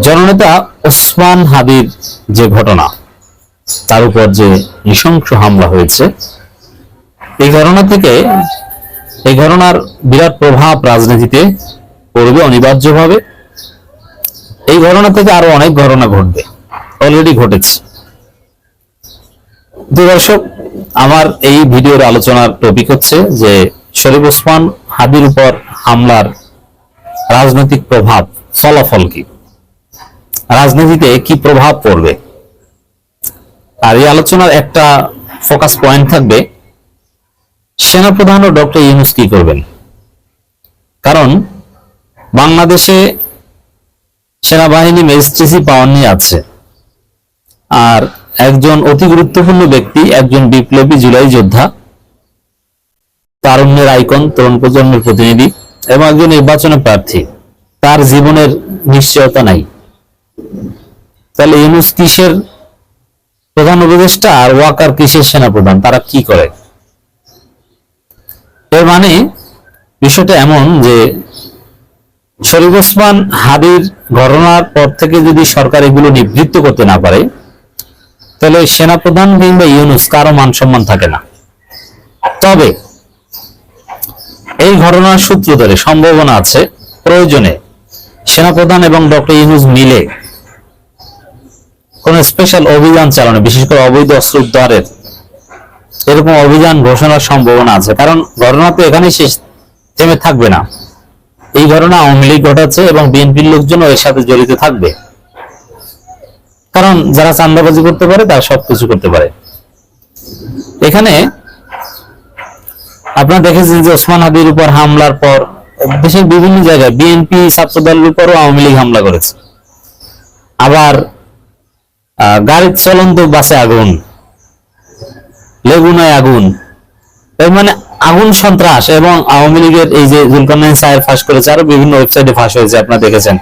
জননেতা ওসমান হাবির যে ঘটনা, তার উপর যে নৃশংস হামলা হয়েছে, এই ঘটনা থেকে, এই ঘটনার বিরাট প্রভাব রাজনীতিতে পড়বে অনিবার্যভাবে। এই ঘটনা থেকে আরও অনেক ঘটনা ঘটবে অলরেডি ঘটেছে। দর্শক, আমার এই ভিডিওর আলোচনার টপিক হচ্ছে যে শরীফ ওসমান হাবির উপর হামলার রাজনৈতিক প্রভাব, ফলাফল কি? রাজনীতিতে কি প্রভাব পড়বে? আর এই আলোচনার একটা ফোকাস পয়েন্ট থাকবে সেনাপ্রধান ও ডক্টর ইউনুস কি করবেন? কারণ বাংলাদেশে সেনাবাহিনী ম্যাজিস্ট্রেসি পাওয়ার নিয়ে আছে। আর একজন অতি গুরুত্বপূর্ণ ব্যক্তি, একজন বিপ্লবী জুলাই যোদ্ধা, তারুণ্যের আইকন, তরুণ প্রজন্মের প্রতিনিধি এবং একজন নির্বাচনের প্রার্থী, তার জীবনের নিশ্চয়তা নাই। তাহলে ইউনুস কিসের প্রধান উপদেষ্টা আর ওয়াকার কিসের সেনাপ্রধান? তারা কি করে? এর মানে বিষয়টা এমন যে শরীফ ওসমান হাদির ঘটনার পর থেকে যদি সরকার এগুলো নিবৃত্ত করতে না পারে, তাহলে সেনাপ্রধান কিংবা ইউনুস কারও মান সম্মান থাকে না। তবে এই ঘটনার সূত্র ধরে সম্ভাবনা আছে, প্রয়োজনে সেনাপ্রধান এবং ডক্টর ইউনুস মিলে কোন স্পেশাল অভিযান চালানো, বিশেষ করে অবৈধ অস্ত্র উদ্ধারের, এরকম অভিযান ঘোষণার সম্ভাবনা আছে। কারণ ঘটনা তো এখানে শেষ, থেমে থাকবে না। এই ঘটনা আওয়ামী লীগ ঘটাচ্ছে এবং বিএনপির লোকজনও এর সাথে জড়িত থাকবে। কারণ যারা চান্দাবাজি করতে পারে, তারা সবকিছু করতে পারে। এখানে আপনারা দেখেছেন যে ওসমান হাদির উপর হামলার পর দেশের বিভিন্ন জায়গায় বিএনপি ছাত্রদলের উপরও আওয়ামী লীগ হামলা করেছে। আবার গাড়ির চলন্ত বাসে আগুন, লেগুনায় আগুন, এর মানে আগুন সন্ত্রাস এবং আওয়ামী লীগের এই যে জুলকারনাইন সাহেব ফাঁস করেছে, আরও বিভিন্ন ওয়েবসাইটে ফাঁস হয়েছে, আপনারা দেখেছেন।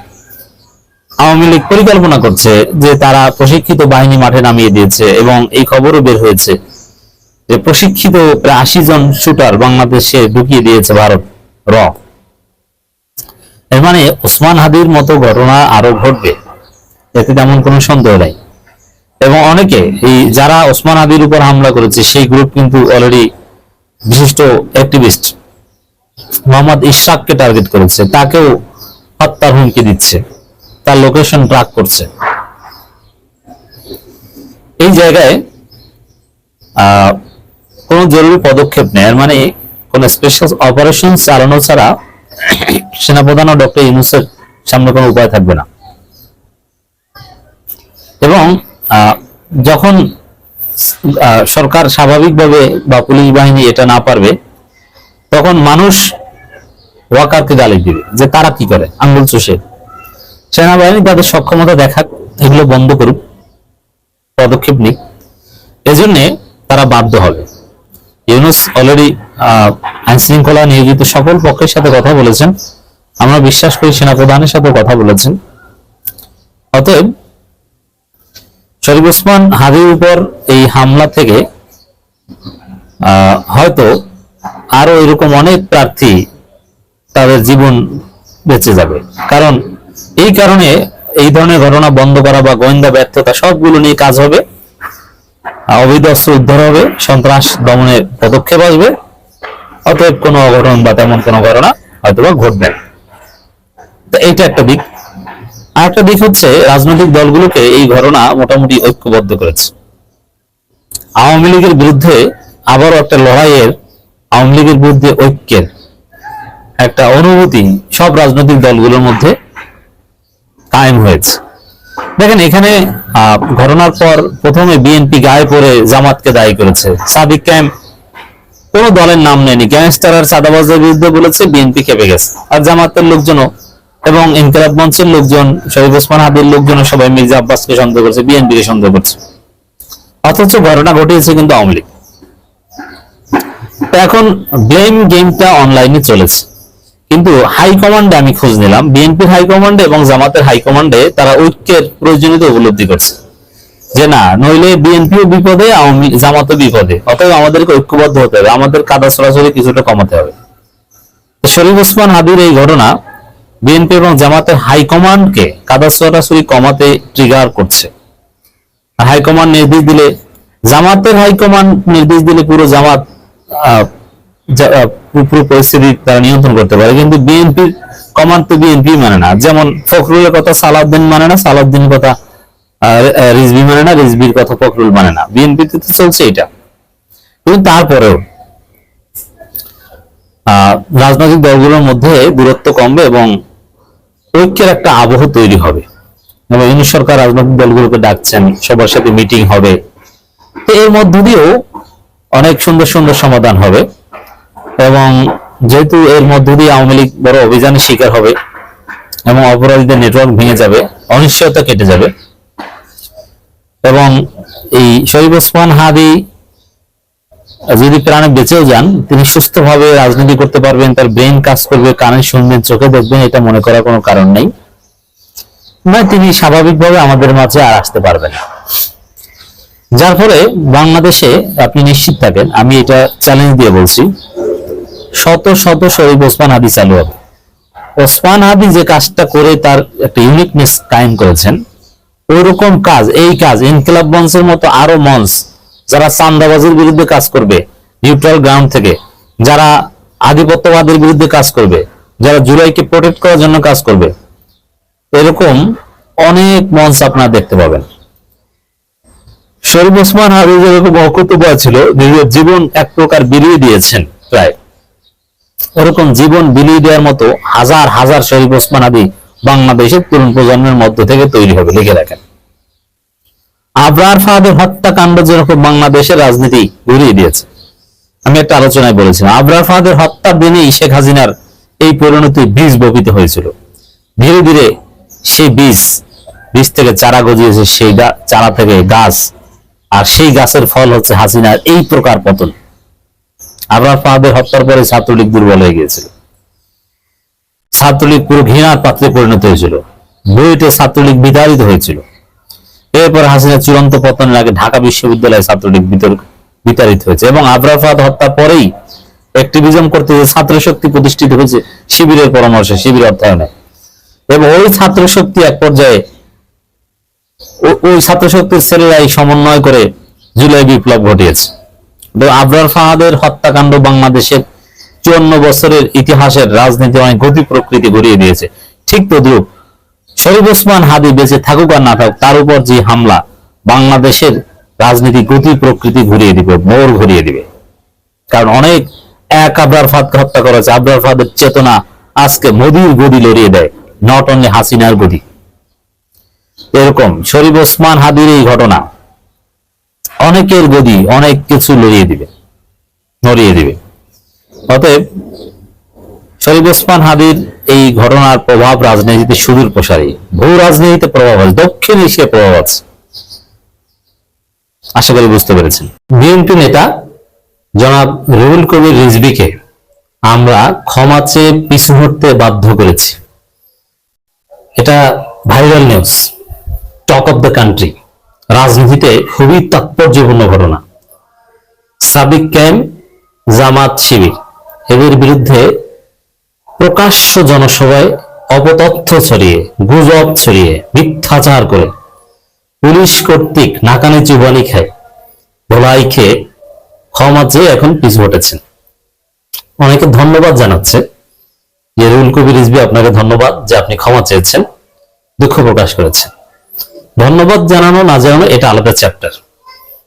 আওয়ামী লীগ পরিকল্পনা করছে যে তারা প্রশিক্ষিত বাহিনী মাঠে নামিয়ে দিয়েছে এবং এই খবরও বের হয়েছে যে প্রশিক্ষিত প্রায় আশি জন শুটার বাংলাদেশে ঢুকিয়ে দিয়েছে ভারত, র। এর মানে ওসমান হাদির মতো ঘটনা আরও ঘটবে, এতে তেমন কোনো সন্দেহ নাই। এবং অনেকে এই যারা ওসমান হাদির উপর হামলা করেছে, সেই গ্রুপ কিন্তু অলরেডি বিশিষ্ট অ্যাক্টিভিস্ট মোহাম্মদ ইশাককে টার্গেট করেছে। তাকেও হত্যার হুমকি দিচ্ছে। তার লোকেশন ট্র্যাক করছে। এই জায়গায় কোনো জরুরি পদক্ষেপ এর মানে কোন স্পেশাল অপারেশন চালানো ছাড়া সেনাপ্রধান ও ডক্টর ইউনুসের সামনে কোনো উপায় থাকবে না। এবং যখন সরকার স্বাভাবিকভাবে বা পুলিশ বাহিনী এটা না পারবে, তখন মানুষ ওয়াকারকে গালি দিবে, যে তারা কি করে? আঙ্গুল চষে। সেনাবাহিনী তাদের সক্ষমতা দেখাক, এগুলো বন্ধ করুক, পদক্ষেপ নিক। এজন্যে তারা বাধ্য হবে। ইউনুস অলরেডি আইন শৃঙ্খলা নিয়োজিত সকল পক্ষের সাথে কথা বলেছেন। আমরা বিশ্বাস করি সেনাপ্রধানের সাথে কথা বলেছেন। অতএব শরীফ ওসমান হাদির উপর এই হামলা থেকে হয়তো আরও এরকম অনেক প্রার্থী তাদের জীবন বেঁচে যাবে। কারণ এই কারণে এই ধরনের ঘটনা বন্ধ করা বা গোয়েন্দা ব্যর্থতা সবগুলো নিয়ে কাজ হবে। অবৈধ অস্ত্র উদ্ধার হবে, সন্ত্রাস দমনের পদক্ষেপ আসবে। অতএব কোনো অঘটন বা তেমন কোনো ঘটনা হয়তো বা ঘটবে না। তো এইটা একটা দিক। আর একটা দিক হচ্ছে রাজনৈতিক দলগুলোকে এই ঘটনা মোটামুটি ঐক্যবদ্ধ করেছে। আওয়ামী লীগের বিরুদ্ধে আবারও একটা লড়াইয়ের, আওয়ামী লীগের বিরুদ্ধে ঐক্যের একটা অনুভূতি সব রাজনৈতিক দলগুলোর মধ্যে কায়েম হয়েছে। দেখেন এখানে ঘটনার পর প্রথমে বিএনপি গায়ে পড়ে জামাতকে দায়ী করেছে। সাদিক ক্যাম্প কোন দলের নাম নেয়নি। গ্যাংস্টার আর চাঁদাবাজের বিরুদ্ধে বলেছে, বিএনপি খেপে গেছে। আর জামাতের লোকজনও এবং ইনকিলাব মঞ্চের লোকজন, শহীদ ওসমান হাদির লোকজনও সবাই মির্জা আব্বাসকে সন্দেহ করছে বিএনপি কে সন্দেহ করছে। অথচ ঘটনা ঘটিয়েছে কিন্তু আওয়ামী লীগ। এখন ব্লেম গেমটা অনলাইনে চলেছে। কিন্তু হাইকমান্ডে আমি খোঁজ নিলাম, বিএনপির হাইকমান্ডে এবং জামাতের হাইকমান্ডে তারা ঐক্যের প্রয়োজনীয়তা উপলব্ধি করছে। যে না, নইলে বিএনপিও বিপদে, আওয়ামী জামাতও বিপদে। অতএব আমাদেরকে ঐক্যবদ্ধ হতে হবে, আমাদের কাদা ছড়াছড়ি কিছুটা কমাতে হবে। শরীফ ওসমান হাদির এই ঘটনা বিএনপি এবং জামাতের হাইকমান্ডকে কাদা সরাসরি কমাতে ট্রিগার করছে। হাইকমান্ড নির্দেশ দিলে জামাতের হাইকমান্ড নির্দেশ দিলে পুরো জামাত পুরো পরিস্থিতি তারা নিয়ন্ত্রণ করতে পারে। কিন্তু বিএনপির কমান্ড তো বিএনপি মানে না। যেমন ফখরুলের কথা সালাউদ্দিন মানে না সালাউদ্দিনের কথা আহ, মানে না রিজভির কথা ফখরুল মানে না। বিএনপিতে তো চলছে এটা। কিন্তু তারপরেও রাজনৈতিক দলগুলোর মধ্যে দূরত্ব কমবে এবং ঐক্যের একটা আবহ তৈরি হবে। এবং ইউনিট সরকার, রাজনৈতিক দলগুলোকে ডাকছেন, সবার সাথে মিটিং হবে। তো এর মধ্য দিয়েও অনেক সুন্দর সুন্দর সমাধান হবে। এবং যেহেতু এর মধ্য দিয়ে আওয়ামী লীগ বড় অভিযানের শিকার হবে, এবং অপরাধীদের নেটওয়ার্ক ভেঙে যাবে, অনিশ্চয়তা কেটে যাবে। এবং এই শরীফ ওসমান হাদি যদি প্রাণে বেঁচেও যান, তিনি সুস্থভাবে রাজনীতি করতে পারবেন, তার ব্রেন কাজ করবে, কানে শুনবেন, চোখে দেখবেন, এটা মনে করার কোনো কারণ নেই। না, তিনি স্বাভাবিকভাবে আমাদের মাঝে আর আসতে পারবেন যার ফলে বাংলাদেশে আপনি নিশ্চিত থাকেন, আমি এটা চ্যালেঞ্জ দিয়ে বলছি, শত শত শরীফ ওসমান হাদি চালু হবে। ওসমান হাদি যে কাজটা করে তার একটা ইউনিকনেস কায়েম করেছেন ওইরকম কাজ, এই কাজ, ইনকিলাব মঞ্চের মতো আরও মঞ্চ যারা চান্দাবাজির বিরুদ্ধে কাজ করবে নিউট্রাল গ্রাউন্ড থেকে, যারা আধিপত্যবাদের বিরুদ্ধে কাজ করবে, যারা জুলাইকে প্রোটেক্ট করার জন্য কাজ করবে, এরকম অনেক মঞ্চ আপনারা দেখতে পাবেন। শরীফ ওসমান হাদি যেরকম অকুতবা ছিল নিজের জীবন এক প্রকার বিলিয়ে দিয়েছেন প্রায়। ওরকম জীবন বিলিয়ে দেওয়ার মতো হাজার হাজার শরীফ ওসমান আদি বাংলাদেশের তরুণ প্রজন্মের মধ্য থেকে তৈরি হবে, লিখে রাখেন। আবরার ফাহাদের হত্যাকাণ্ড যেরকম বাংলাদেশের রাজনীতি ঘুরিয়ে দিয়েছে। আমি একটা আলোচনায় বলেছিলাম, আবরার ফাহাদের হত্যার দিনেই শেখ হাসিনার এই পরিণতি বীজ বপিত হয়েছিল। ধীরে ধীরে সেই বীজ বীজ থেকে চারা গজিয়েছে সেই চারা থেকে গাছ, আর সেই গাছের ফল হচ্ছে হাসিনার এই প্রকার পতন। আবরার ফাহাদের হত্যার পরে ছাত্রলীগ দুর্বল হয়ে গিয়েছিল। ছাত্রলীগ পুরো ঘৃণার পাত্রে পরিণত হয়েছিল। বুয়েটে ছাত্রলীগ বিতাড়িত হয়েছিল। এরপর হাসিনা চূড়ান্ত পতনের আগে ঢাকা বিশ্ববিদ্যালয়ে ছাত্রলীগ বিতর- বিতাড়িত হয়েছে এবং আবরার ফাহাদ হত্যার পরেই অ্যাক্টিভিজম করতে যে ছাত্র শক্তি প্রতিষ্ঠিত হয়েছে, শিবিরের পরামর্শে, শিবির অর্থায়নে। এবং ওই ছাত্র শক্তি এক পর্যায়ে ওই ছাত্র শক্তির ছেলেরাই সমন্বয় করে জুলাই বিপ্লব ঘটিয়েছে। আবরার ফাহাদের হত্যাকাণ্ড বাংলাদেশের চুয়ান্ন বছরের ইতিহাসের রাজনীতি অনেক গতি প্রকৃতি ঘুরিয়ে দিয়েছে। ঠিক তদ্রুপ শরীফ ওসমান হাদি বেঁচে থাকুক আর না থাকুক, তার উপর যে হামলা বাংলাদেশের রাজনীতি গতি প্রকৃতি ঘুরিয়ে দিবে, মোড় ঘুরিয়ে দিবে। কারণ অনেক, এক আবরার ফাদকে হত্যা করেছে, আবরার ফাদের চেতনা আজকে মোদির গদি লড়িয়ে দেয় নট অনলি হাসিনার গদি। এরকম শরীফ ওসমান হাদির এই ঘটনা অনেকের গদি অনেক কিছু লড়িয়ে দিবে, নড়িয়ে দিবে। অতএব শরীফ ওসমান হাদির এই ঘটনার প্রভাব রাজনীতিতে সুদূর প্রসারী। ভূ রাজনীতিতে প্রভাব আছে, দক্ষিণ এশিয়ায় প্রভাব আছে। আশা করি বুঝতে পেরেছেন। বিএনপি নেতা জনাব রুহুল কবির রিজভিকে আমরা ক্ষমা চেয়ে পিছু হটতে বাধ্য করেছি। এটা viral news, talk of the country. রাজনীতিতে খুবই তাৎপর্যপূর্ণ ঘটনা। সাবিক ক্যাম্প জামাত শিবির। এদের বিরুদ্ধে প্রকাশ্য জনসভায় অপতথ্য ছড়িয়ে, গুজব ছড়িয়ে, মিথ্যাচার করে পুলিশ কর্তৃক নাকানে চুবানি খায় ভোলাই খেয়ে ক্ষমা চেয়ে এখন পিছু হটেছেন। অনেকে ধন্যবাদ জানাচ্ছে। যে রুল কবির রিজবি আপনাকে ধন্যবাদ যে আপনি ক্ষমা চেয়েছেন, দুঃখ প্রকাশ করেছেন। ধন্যবাদ জানানো না জানানো এটা আলাদা চ্যাপ্টার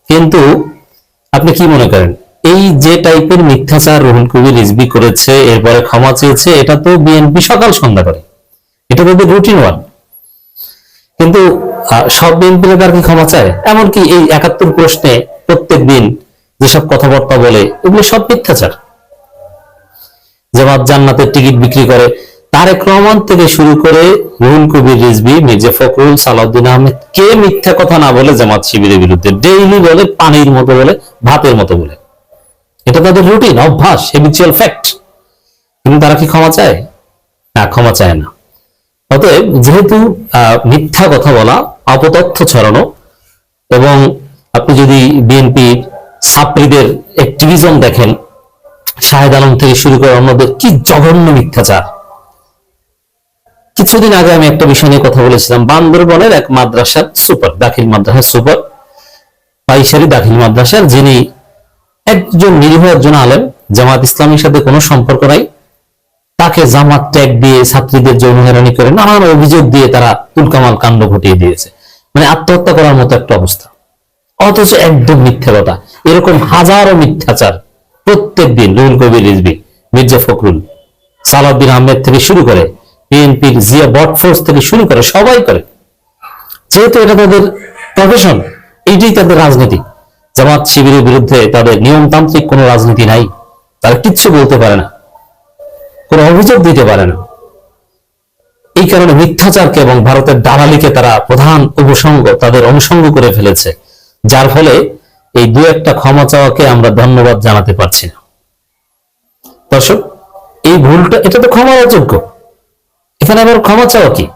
কিন্তু আপনি কি মনে করেন? এই যে টাইপের মিথ্যাচার রুহুল কবির রিজবি করেছে, এরপরে ক্ষমা চেয়েছে, এটা তো বিএনপি সকাল সন্ধ্যা করে। এটা তাদের রুটিন ওয়ান কিন্তু সব বিএনপি নেতার কি ক্ষমা চায়? এমনকি এই একাত্তর প্রশ্নে প্রত্যেক দিন যেসব কথাবার্তা বলে, এগুলো সব মিথ্যাচার। জামাত জান্নাতের টিকিট বিক্রি করে। তারেক রহমান থেকে শুরু করে রুহুল কবির রিজবি মির্জা ফখরুল, সালাউদ্দিন আহমেদ, কে মিথ্যা কথা না বলে জামাত শিবিরের বিরুদ্ধে ডেইলি বলে, পানির মতো বলে, ভাতের মতো বলে। এটা তাদের রুটিন অভ্যাস হেবিচুয়াল ফ্যাক্ট কিন্তু তারা কি ক্ষমা চায়? না, ক্ষমা চায় না। অতএব যেহেতু মিথ্যা কথা বলা, অপতথ্য ছড়ানো, এবং আপনি যদি বিএনপি ছাত্রীদের অ্যাক্টিভিজম দেখেন, শাহেদ আলম থেকে শুরু করে অন্যদের কি জঘন্য মিথ্যাচার। কিছুদিন আগে আমি একটা বিষয় নিয়ে কথা বলেছিলাম, বান্দরবনের এক মাদ্রাসার সুপার দাখিল মাদ্রাসার সুপার পাইসারি দাখিল মাদ্রাসার যিনি একজন নিরীহ একজন আলেম জামাত ইসলামের সাথে কোনো সম্পর্ক নাই। তাকে জামাত ট্যাগ দিয়ে ছাত্রীদের যৌন হেরানি করে নানান অভিযোগ দিয়ে তারা তুলকামাল কাণ্ড ঘটিয়ে দিয়েছে। মানে আত্মহত্যা করার মতো একটা অবস্থা। অথচ একদম মিথ্যা কথা। এরকম হাজারো মিথ্যাচার প্রত্যেক দিন রুহুল কবির রিজবি মির্জা ফখরুল, সালাউদ্দিন আহমেদ থেকে শুরু করে বিএনপির জিয়া বটফোর্স থেকে শুরু করে সবাই করে। যেহেতু এটা তাদের প্রফেশন এইটাই তাদের রাজনীতি। জামাত শিবিরের বিরুদ্ধে তাদের নিয়মতান্ত্রিক কোনো রাজনীতি নাই। তারা কিচ্ছু বলতে পারে না। কোনো অভিযোগ দিতে পারে না। এই কারণে মিথ্যাচারকে এবং ভারতের দালালিকে তারা প্রধান উপসঙ্গ তাদের অনুসঙ্গ করে ফেলেছে। যার ফলে এই দু একটা ক্ষমা চাওয়াকে আমরা ধন্যবাদ জানাতে পারছি না। দর্শক, এই ভুলটা, এটা তো ক্ষমার অযোগ্য। এখানে আবার ক্ষমা চাওয়া কি?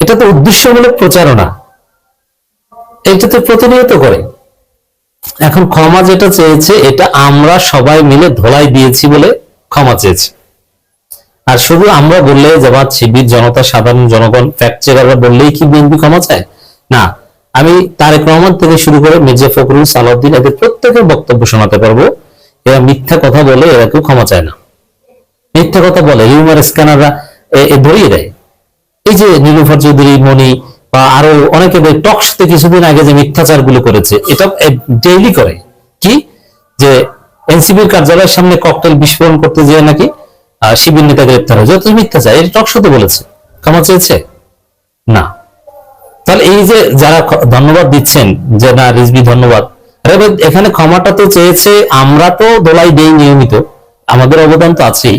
এটা তো উদ্দেশ্যমূলক প্রচারণা। এটা তো প্রতিনিয়ত করে। এখন ক্ষমা যেটা চেয়েছে, এটা আমরা সবাই মিলে ধোলাই দিয়েছি বলে ক্ষমা চেয়েছে। আর শুধু আমরা বললে জামাত, শিবির, জনতা, সাধারণ জনগণ ফ্যাক্ট চেকাররা বললেই কি বিএনপি ক্ষমা চায়? না, আমি তারেক রহমান থেকে শুরু করে মির্জা ফখরুল, সালাউদ্দিন এদের প্রত্যেকের বক্তব্য শোনাতে পারব। এরা মিথ্যা কথা বলে, এরা কেউ ক্ষমা চায় না। মিথ্যা কথা বলে হিউমার স্ক্যানাররা ধরিয়ে দেয়। এই যে নীলুফার চৌধুরী মনি বা আরও অনেকে টকশতে কিছুদিন আগে যে মিথ্যাচারগুলো করেছে, এটা ডেইলি করে। কি? যে এনসিপির কার্যালয়ের সামনে ককটেল বিস্ফোরণ করতে যেয়ে নাকি শিবির নেতা গ্রেপ্তার হয়েছে। অথচ মিথ্যাচার এটা টকশতে বলেছে। ক্ষমা চেয়েছে? না। তাহলে এই যে যারা ধন্যবাদ দিচ্ছেন, যে না রিজবি ধন্যবাদ। আরে এখানে ক্ষমাটা তো চেয়েছে, আমরা তো দোলাই দেই নিয়মিত। আমাদের অবদান তো আছেই।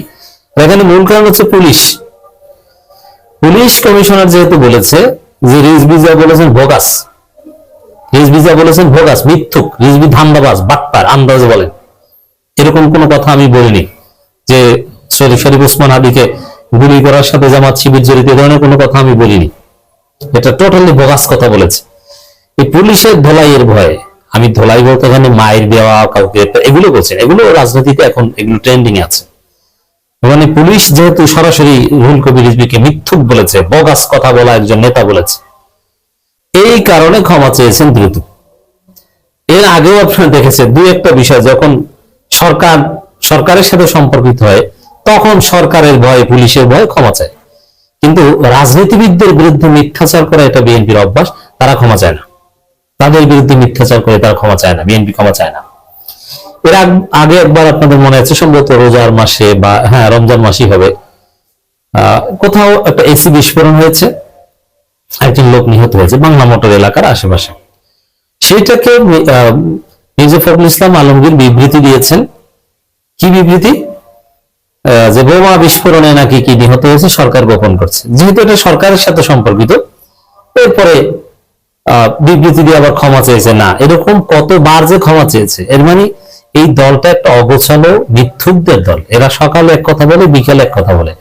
এখানে মূল কারণ হচ্ছে পুলিশ। পুলিশ কমিশনার যেহেতু বলেছে যে রিজবি যা বলেছেন ভোগাস রিজবি যা বলেছেন ভোগাস, মিথ্যুক, রিজবি ধান্দাবাজ, বাটপার, আন্দাজ বলেন। এরকম কোনো কথা আমি বলিনি যে শরীফ শরীফ উসমান আদিকে গুলি করার সাথে জামাত শিবির জড়িত, এ ধরনের কোনো কথা আমি বলিনি। এটা টোটালি বোগাস কথা বলেছে। এই পুলিশের ধোলাইয়ের ভয়ে, আমি ধোলাই বলতে এখানে মায়ের দেওয়া, কাউকে, এগুলো বলছেন এগুলো রাজনীতিতে এখন, এগুলো ট্রেন্ডিং আছে। মানে পুলিশ যেহেতু সরাসরি রুহুল কবির রিজভিকে মিথ্যুক বলেছে, বগাস কথা বলা একজন নেতা বলেছে। এই কারণে ক্ষমা চেয়েছেন দ্রুত। এর আগেও আপনারা দেখেছেন দুই একটা বিষয় যখন সরকার, সরকারের সাথে সম্পর্কিত হয়, তখন সরকারের ভয়ে, পুলিশের ভয়ে ক্ষমা চায়। কিন্তু রাজনীতিবিদদের বিরুদ্ধে মিথ্যাচার করা এটা বিএনপির অভ্যাস, তারা ক্ষমা চায় না। তাদের বিরুদ্ধে মিথ্যাচার করে তারা ক্ষমা চায় না, বিএনপি ক্ষমা চায় না। এর আগে একবার আপনাদের মনে আছে, সম্ভবত রোজার মাসে বা হ্যাঁ রমজান মাসই হবে। কোথাও একটা এসি বিস্ফোরণ হয়েছে, একজন লোক নিহত হয়েছে বাংলা মোটর এলাকার আশেপাশে। সেটাকে মির্জা ফখরুল ইসলাম আলমগীর বিবৃতি দিয়েছেন। কি বিবৃতি? যে বোমা বিস্ফোরণে নাকি কি নিহত হয়েছে, সরকার গোপন করছে। যেহেতু এটা সরকারের সাথে সম্পর্কিত, এরপরে বিবৃতি দিয়ে আবার ক্ষমা চেয়েছে, না, এরকম কতবার যে ক্ষমা চেয়েছে, এর মানে এই দলটা একটা অগোছালো, মিথ্যুকদের দল। এরা সকালে এক কথা বলে, বিকেলে এক কথা বলে।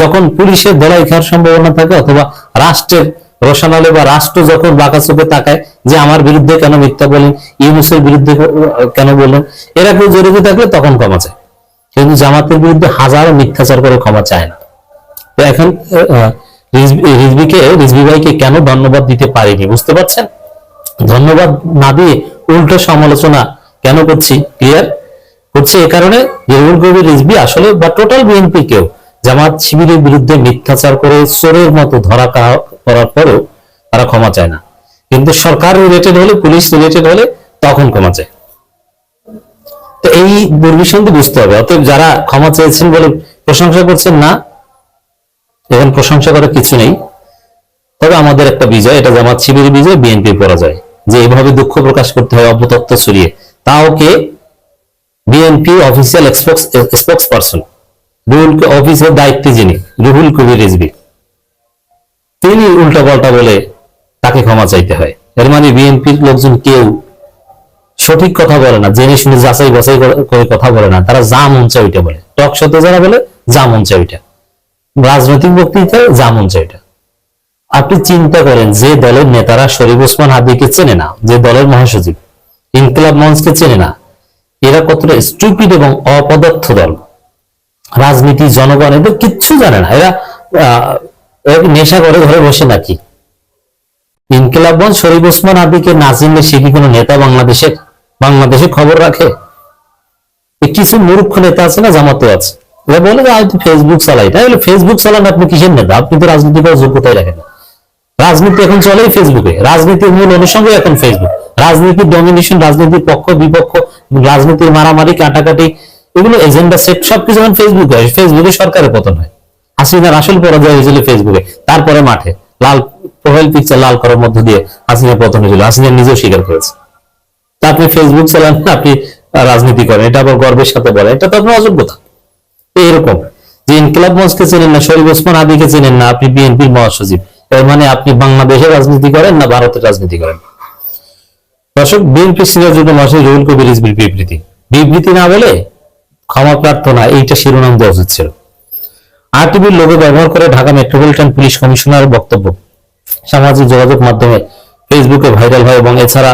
যখন পুলিশের দলাই খাওয়ার সম্ভাবনা থাকে অথবা রাষ্ট্রের রোশনালে বা রাষ্ট্র যখন বাঁকা চোখে তাকায় যে আমার বিরুদ্ধে কেন মিথ্যা বলেন, ইউনুসের বিরুদ্ধে কেন বললেন এরা কেউ জড়িত থাকলে তখন ক্ষমা চায়। কিন্তু জামাতের বিরুদ্ধে হাজারো মিথ্যাচার করে ক্ষমা চায় না। তো এখন রিজভিকে, রিজভি ভাইকে কেন ধন্যবাদ দিতে পারিনি, বুঝতে পারছেন? ধন্যবাদ না দিয়ে উল্টো সমালোচনা কেন করছি? ক্লিয়ার করছি এ কারণে যে কবির রিজভি আসলে বা টোটাল বিএনপি কেউ জামাত শিবিরের বিরুদ্ধে মিথ্যাচার করে চোরের মতো ধরা করার পরেও তারা ক্ষমা চায় না। কিন্তু সরকার রিলেটেড হলে, পুলিশ রিলেটেড হলে তখন ক্ষমা চায়। তো এই দুর্বিসন্ধি বুঝতে হবে। অতএব যারা ক্ষমা চেয়েছেন বলে প্রশংসা করছেন না, এখন প্রশংসা করার কিছু নেই। তবে আমাদের একটা বিজয়, এটা জামাত শিবিরের বিজয় বিএনপি পরাজয়। যে এভাবে দুঃখ প্রকাশ করতে হয়, অপতত্ত্ব ছড়িয়ে। তাও কে? BNP official spokesperson Ruhul অফিসের দায়িত্বে যিনি, রুহুল কবির রিজভি। তিনি উল্টা পাল্টা বলে তাকে ক্ষমা চাইতে হয়। এর মানে বিএনপির লোকজন কেউ সঠিক কথা বলে না, জেনে শুনে যাচাই বাছাই করে কথা বলে না। তারা যা মন চায় ওইটা বলে। টক শোতে যারা বলে, যা মন চায় ওইটা। রাজনৈতিক বক্তৃতায় যা মন চায় ওইটা। আপনি চিন্তা করেন, যে দলের নেতারা শরীফ ওসমান হাদিকে চেনে না, যে দলের মহাসচিব ইনকিলাব মঞ্চকে চেনে না। এরা কতটা স্টুপিড এবং অপদার্থ দল। রাজনীতি, জনগণ এদের কিচ্ছু জানে না। এরা নেশা করে ঘরে বসে নাকি? ইনকিলাবগঞ্জ শরীফ ওসমান আদিকে না চিনলে সে কি কোনো নেতা বাংলাদেশের, বাংলাদেশে খবর রাখে? কিছু মূর্খ নেতা আছে না জামাতো আছে। এরা বলে যে আমি তো ফেসবুক চালাই। তাই বলে ফেসবুক চালান আপনি কিসের নেতা? আপনি তো রাজনীতি করার যোগ্যতাই রাখেন রাজনীতি এখন চলেই ফেসবুকে রাজনীতির মূল অনুষঙ্গ এখন ফেসবুক রাজনীতির ডমিনেশন রাজনীতির পক্ষ বিপক্ষ রাজনীতির মারামারি কাটাকাটি এগুলো এজেন্ডা সেট সবকিছু এখন ফেসবুকে হয় ফেসবুকে সরকারের পতন হয়। হাসিনার আসল পরাজয় হয়েছিল ফেসবুকে তারপরে মাঠে লাল প্রোফাইল পিকচার লাল করার মধ্য দিয়ে হাসিনার পতন হয়েছিল হাসিনা নিজেও স্বীকার করেছে। তা আপনি ফেসবুক চালান না, আপনি রাজনীতি করেন এটা আবার গর্বের সাথে বলেন এটা তো আপনার অযোগ্যতা। এরকম যে ইনকিলাব মঞ্চকে চেনেন না শরীফ ওসমান আদিকে চেনেন না আপনি বিএনপির মহাসচিব এর মানে আপনি বাংলাদেশের রাজনীতি করেন না ভারতের রাজনীতি করেন? দর্শক, বিএনপি সিনিয়র মহাসচিব রুহুল কবির বিবৃতি। বিবৃতি না বলে ক্ষমা প্রার্থনা, এইটা শিরোনাম দেওয়া উচিত ছিল। আরটিভির লোগো ব্যবহার করে ঢাকা মেট্রোপলিটন পুলিশ কমিশনার বক্তব্য। সামাজিক যোগাযোগ মাধ্যমে ফেসবুকে ভাইরাল হয় এবং এছাড়া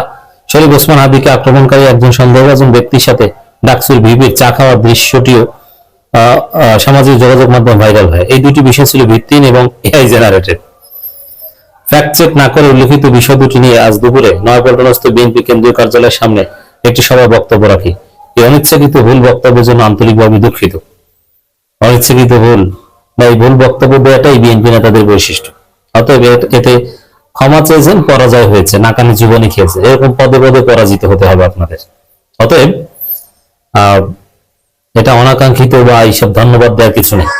শরীফ ওসমান আদিকে আক্রমণকারী একজন সন্দেহভাজন ব্যক্তির সাথে ডাকসুর ভিভির চা খাওয়ার দৃশ্যটিও সামাজিক যোগাযোগ মাধ্যমে ভাইরাল হয়। এই দুটি বিষয় ছিল ভিত্তিহীন এবং এআই জেনারেটেড। ফ্যাক্ট চেক না করে উল্লেখিত বিষয় দুটি নিয়ে আজ দুপুরে নয়াপল্টনস্থ বিএনপি কেন্দ্রীয় কার্যালয়ের সামনে একটি সভায় বক্তব্য রাখি। এই অনিচ্ছাকৃত ভুল বক্তব্যের জন্য আন্তরিকভাবে দুঃখিত। অনিচ্ছাকৃত ভুল বা এই ভুল বক্তব্য দেওয়াটাই বিএনপি নেতাদের বৈশিষ্ট্য। অতএব এতে ক্ষমা চেয়েছেন, পরাজয় হয়েছে, নাকানি জীবনে খেয়েছে। এরকম পদে পদে পরাজিত হতে হবে আপনাদের। অতএব এটা অনাকাঙ্ক্ষিত বা এইসব ধন্যবাদ দেওয়ার কিছু নেই।